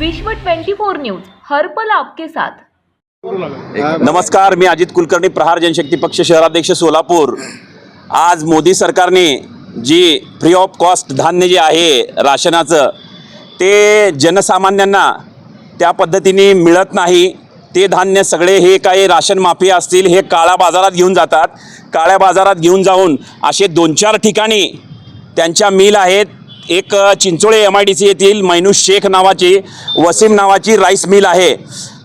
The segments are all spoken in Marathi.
विश्व 24 न्यूज हर्पल आपके साथ. नमस्कार मी अजित कुलकर्णी प्रहार जनशक्ती पक्ष शहराध्यक्ष सोलापूर. आज मोदी सरकारने जी फ्री ऑफ कॉस्ट धान्य जे आहे राशनाचं ते जनसामान्यांना त्या पद्धतीने मिळत नाही. ते धान्य सगळे हे काही राशन माफिया असतील हे काळ्या बाजारात घेऊन जातात. काळ्या बाजारात घेऊन जाऊन असे दोन चार ठिकाणी त्यांच्या मिल आहेत एक Chinchole M I D C येथील मैनूस शेख नावाची वसीम नावाची राईस मिल आहे.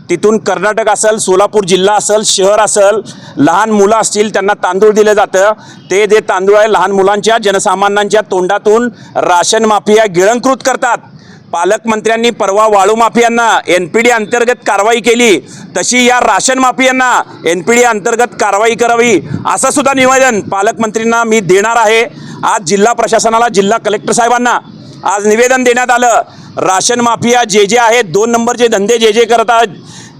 तिथून कर्नाटक असेल सोलापूर जिल्हा असेल शहर असेल लहान मुलं असतील त्यांना तांदूळ दिलं जातं. ते जे तांदूळ आहे लहान मुलांच्या जनसामान्यांच्या तोंडातून राशन माफिया गिळंकृत करतात. पालकमंत्र्यांनी परवा वाळू माफियांना एन पी डी अंतर्गत कारवाई केली. तशी या राशन माफियांना एन पी डी अंतर्गत कारवाई करावी असं सुद्धा निवेदन पालकमंत्रींना मी देणार आहे. आज जिल्हा प्रशासनाला जिल्हा कलेक्टर साहेबांना आज निवेदन देण्यात आलं. राशन माफिया जे जे आहेत दोन नंबरचे धंदे जे जे करतात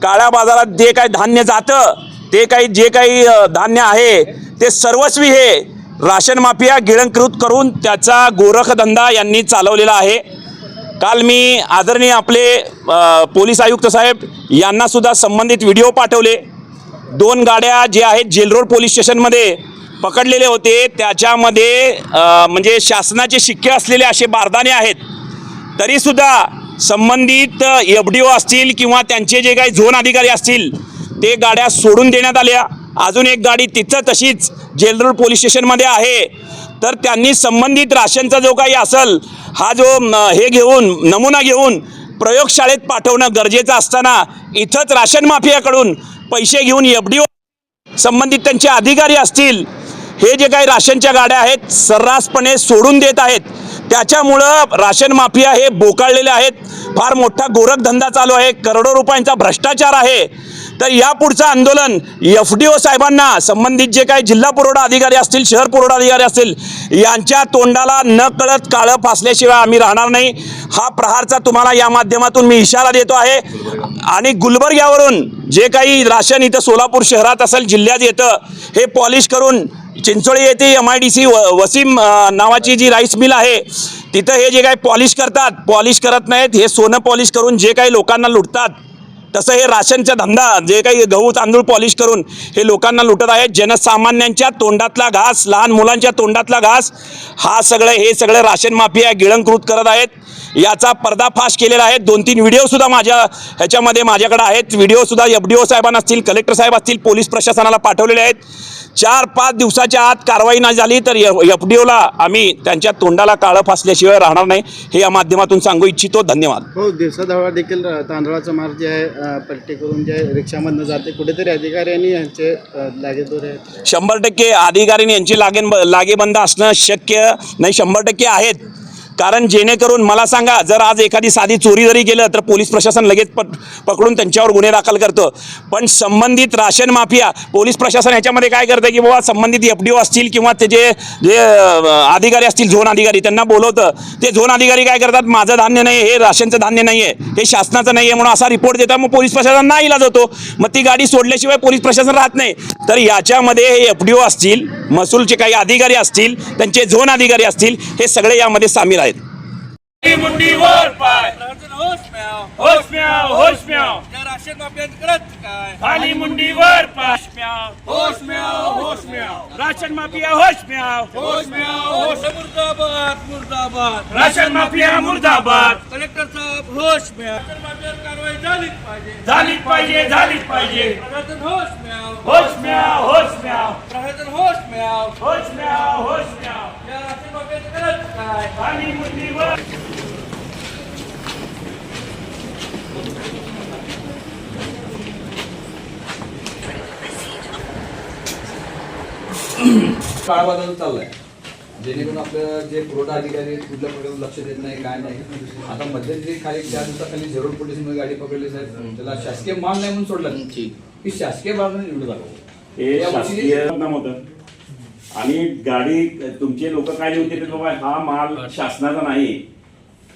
काळ्या बाजारात जे काही धान्य जातं ते काही जे काही धान्य आहे ते सर्वस्वी हे राशन माफिया गिळंकृत करून त्याचा गोरखधंदा यांनी चालवलेला आहे. काल मी आदरणीय आपले पोलीस आयुक्त साहेब यांनासुद्धा संबंधित व्हिडिओ पाठवले. दोन गाड्या जे आहेत जेल रोड पोलीस स्टेशनमध्ये पकडलेले होते. त्याच्यामध्ये म्हणजे शासनाचे शिक्के असलेले असे बारदाने आहेत. तरीसुद्धा संबंधित एफ डी ओ असतील किंवा त्यांचे जे काही झोन अधिकारी असतील ते गाड्या सोडून देण्यात आल्या. अजून एक गाडी तिथं तशीच जेलरोड पोलीस स्टेशनमध्ये आहे. तर त्यांनी संबंधित राशनचा जो काही असेल हा जो हे घेऊन नमुना घेऊन प्रयोगशाळेत पाठवणं गरजेचं असताना इथंच राशन माफियाकडून पैसे घेऊन एफ डी ओ संबंधित त्यांचे अधिकारी असतील हे जे काही राशनच्या गाड्या आहेत सर्रासपणे सोडून देत आहेत. त्याच्यामुळं राशन माफिया हे बोकाळलेले आहेत. फार मोठा गोरखधंदा चालू आहे. करोडो रुपयांचा भ्रष्टाचार आहे. तर या पुढचं आंदोलन एफ डी ओ साहेबांना संबंधित जे काही जिल्हा पुरवठा अधिकारी असतील शहर पुरवठा अधिकारी असतील यांच्या तोंडाला न कळत काळं फासल्याशिवाय आम्ही राहणार नाही. हा प्रहारचा तुम्हाला या माध्यमातून मी इशारा देतो आहे. आणि गुलबर्ग्यावरून जे काही राशन इथं सोलापूर शहरात असेल जिल्ह्यात येतं हे पॉलिश करून चिंचोळी येथे M I D C Wasim नावाची जी राईस मिल आहे तिथं हे जे काही पॉलिश करतात पॉलिश करत नाहीत हे सोनं पॉलिश करून जे काही लोकांना लुटतात तसं हे राशनचा धंदा जे काही गहू तांदूळ पॉलिश करून हे लोकांना लुटत आहेत. जनसामान्यांच्या तोंडातला घास लहान मुलांच्या तोंडातला घास हा सगळं हे सगळं राशन माफिया गिळंकृत करत आहेत. याचा पर्दाफाश केलेला आहे. दोन तीन व्हिडिओसुद्धा माझ्या ह्याच्यामध्ये माझ्याकडे आहेत. व्हिडिओसुद्धा एफ डी ओ साहेबांना असतील कलेक्टर साहेब असतील पोलीस प्रशासनाला पाठवलेले आहेत. चार पाच दिवसाच्या आत कारवाई नाही झाली तर एफ डी ओला आम्ही त्यांच्या तोंडाला काळं फासल्याशिवाय राहणार नाही हे या माध्यमातून सांगू इच्छितो. धन्यवाद. हो दिवसाढवळा देखील तांदळाचा मार्ग जे आहे अ, पलटी करून जे रिक्षामधनं जाते. कुठेतरी अधिकाऱ्यांनी यांचे लागेदोरे शंभर टक्के अधिकाऱ्यांनी यांची लागेन लागेबंद असणं शक्य नाही. शंभर टक्के आहेत. कारण जेणेकरून मला सांगा जर आज एखादी साधी चोरी जरी केलं तर पोलीस प्रशासन लगेच पट पकडून त्यांच्यावर गुन्हे दाखल करतं. पण संबंधित राशन माफिया पोलीस प्रशासन याच्यामध्ये काय करतं की बाबा संबंधित एफ डी ओ असतील किंवा ते जे जे अधिकारी असतील झोन अधिकारी त्यांना बोलवतं. ते झोन अधिकारी काय करतात माझं धान्य नाही हे राशनचं धान्य नाही आहे हे शासनाचं नाही आहे म्हणून असा रिपोर्ट देतात मग पोलीस प्रशासन नाही इलाज होतो. मग ती गाडी सोडल्याशिवाय पोलीस प्रशासन राहत नाही. तर याच्यामध्ये हे एफ डी ओ असतील महसूलचे काही अधिकारी असतील त्यांचे झोन अधिकारी असतील हे सगळे यामध्ये सामील आहेत. राशन माफियांकडे काय? खाली मुंडी वर पाय म्याव. होश म्याव होश म्याव. राशन माफिया होश म्याव. होश म्याव होश मुर्दाबाद मुर्दाबाद. राशन माफिया मुर्दाबाद. कलेक्टर साहेब होश म्याव. राशन माफियावर कारवाई झालीच पाहिजे. झालीच पाहिजे झालीच पाहिजे. प्रशासन होश म्याव. होश म्याव होश म्याव. प्रशासन होश म्याव. होश म्याव होश म्याव. या राशन माफियांकडे काय? खाली मुंडी वर काळा बाजार चाललाय. जेणेकरून आपलं जे पुरवठा अधिकारी कुठल्या प्रकारे लक्ष देत नाही काय नाही आता मध्यंतरी खाली चार दिवसाखाली झेरोड पोलिसमध्ये गाडी पकडली साहेब. त्याला शासकीय माल नाही म्हणून सोडला. की शासकीय बाजाराने निवडून हे शासकीय होतं. आणि गाडी तुमचे लोक काय लिहून देते बाबा हा माल शासनाचा नाही.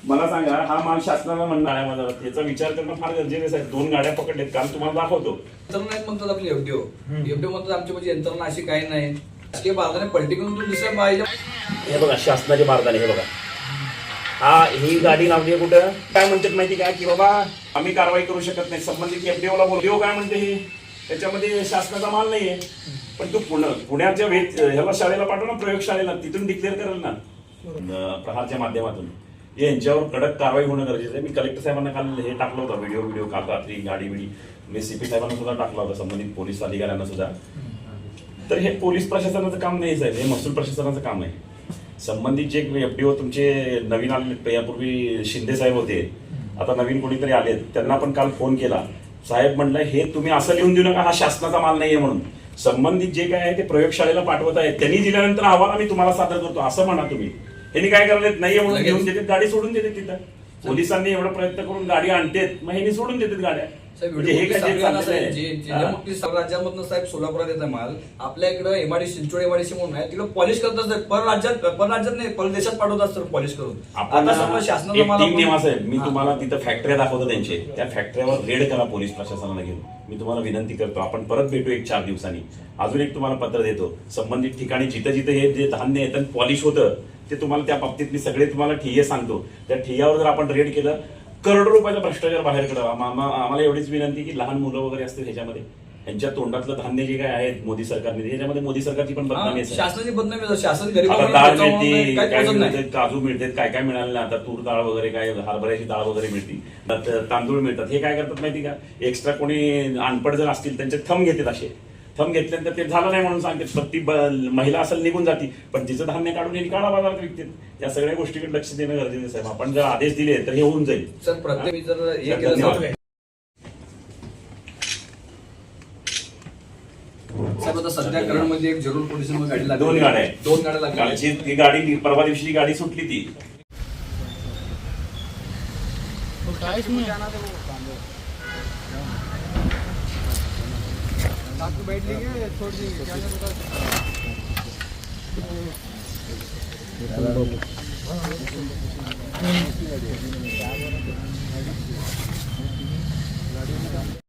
मला सांगा हा माल शासनाचा म्हणणार आहे माझा याचा विचार करणं फार गरजेचं आहे दोन गाड्या पकडलेत काल तुम्हाला दाखवतो. यंत्रणा आहेत म्हणतात आपली एफडीओ एफडीओ म्हणतात आमची म्हणजे यंत्रणा अशी काही नाही. पलटी करून दुसऱ्या हे बघा शासनाचे बारदाने हे बघा. हा ही गाडी लावली आहे कुठं? काय म्हणतात माहिती का की बाबा आम्ही कारवाई करू शकत नाही. संबंधित एफडीओला बोल. काय म्हणते हे? त्याच्यामध्ये शासनाचा माल नाहीये. पण तू पुणे पुण्याच्या वेध ह्याला शाळेला पाठव ना प्रयोगशाळेला तिथून डिक्लेअर करेल ना. प्रहारच्या माध्यमातून. यांच्यावर कडक कारवाई होणं गरजेचं आहे. मी कलेक्टर साहेबांना काल हे टाकलं होतं. व्हिडिओ व्हिडिओ काल रात्री गाडी बिडी मी सीपी साहेबांना सुद्धा टाकला होता. संबंधित पोलीस अधिकाऱ्यांना सुद्धा. तर हे पोलीस प्रशासनाचं काम नाही साहेब हे महसूल प्रशासनाचं काम आहे. संबंधित जे एफडीओ तुमचे नवीन आले यापूर्वी शिंदे साहेब होते. आता नवीन कोणीतरी आले त्यांना पण काल फोन केला. साहेब म्हणलं हे तुम्ही असं लिहून देऊ नका हा शासनाचा माल नाहीये म्हणून. संबंधित जे काय आहे ते प्रयोगशाळेला पाठवत आहेत. त्यांनी दिल्यानंतर अहवाल आम्ही तुम्हाला सादर करतो असं म्हणा तुम्ही. यांनी काय करलेत नाहीये म्हणून. घेऊन देतात गाडी सोडून देतात तिथं. पोलिसांनी एवढा प्रयत्न करून गाडी आणतेत मग ह्यांनी सोडून देतात गाड्या. म्हणजे हे काय हा. राज्यामधनं साहेब सोलापुरात येतं माल. आपल्या इकडे एमआयडी चिंचोड एमआयडीसी म्हणून आहे. तिकडे पॉलिश करत असतात पर राज्यात पर राज्यात नाही पर देशात पाठवत असतात पॉलिश करून. आपण आता समजा शासनाचा एक माल टीम आपण- नेमा साहेब मी हा. तुम्हाला तिथं फॅक्टऱ्या दाखवतो त्यांचे. त्या फॅक्टरीवर रेड करा पोलीस प्रशासनाला घेऊन. मी तुम्हाला विनंती करतो. आपण परत भेटू एक चार दिवसांनी. अजून एक तुम्हाला पत्र देतो. संबंधित ठिकाणी जिथं जिथं हे जे धान्य येतं पॉलिश होतं ते तुम्हाला त्या बाबतीत मी सगळे तुम्हाला ठिये सांगतो. त्या ठियावर जर आपण रेड केलं करोडो रुपयाचा भ्रष्टाचार बाहेर आम- आम्हाला एवढीच विनंती की लहान मुलं वगैरे असतील ह्याच्यामध्ये. यांच्या तोंडातलं धान्य जे काय आहे मोदी सरकारने ह्याच्यामध्ये मोदी सरकारची पण बदनामी. शासनाची बदनामी. शासन डाळ मिळते काय मिळते काजू मिळतात काय काय मिळालं नाही. आता तूर डाळ वगैरे काय हरभऱ्याची डाळ वगैरे मिळते. तांदूळ मिळतात. हे काय करतात माहिती का? एक्स्ट्रा कोणी अनपड जर असतील त्यांचे थंब घेतात असे. थंब घेतल्यानंतर ते झालं नाही म्हणून सांगते पण ती महिला असेल निघून जाती. पण तिचं धान्य काढून यांनी काळा बाजारात विकतात. या सगळ्या गोष्टीकडे लक्ष देणं गरजेचं आहे साहेब. आपण जर आदेश दिले तर हे होऊन जाईल. सर प्रत्येक जर हे सध्या करणमध्ये एक जरूर पोलिसांमध्ये गाडी लागली. दोन गाड्या आहेत. दोन गाड्या लागल्या. ती गाडी परवा दिवशी गाडी सुटली ती. आपको बैठ लेंगे छोड़ देंगे क्या बता गाड़ी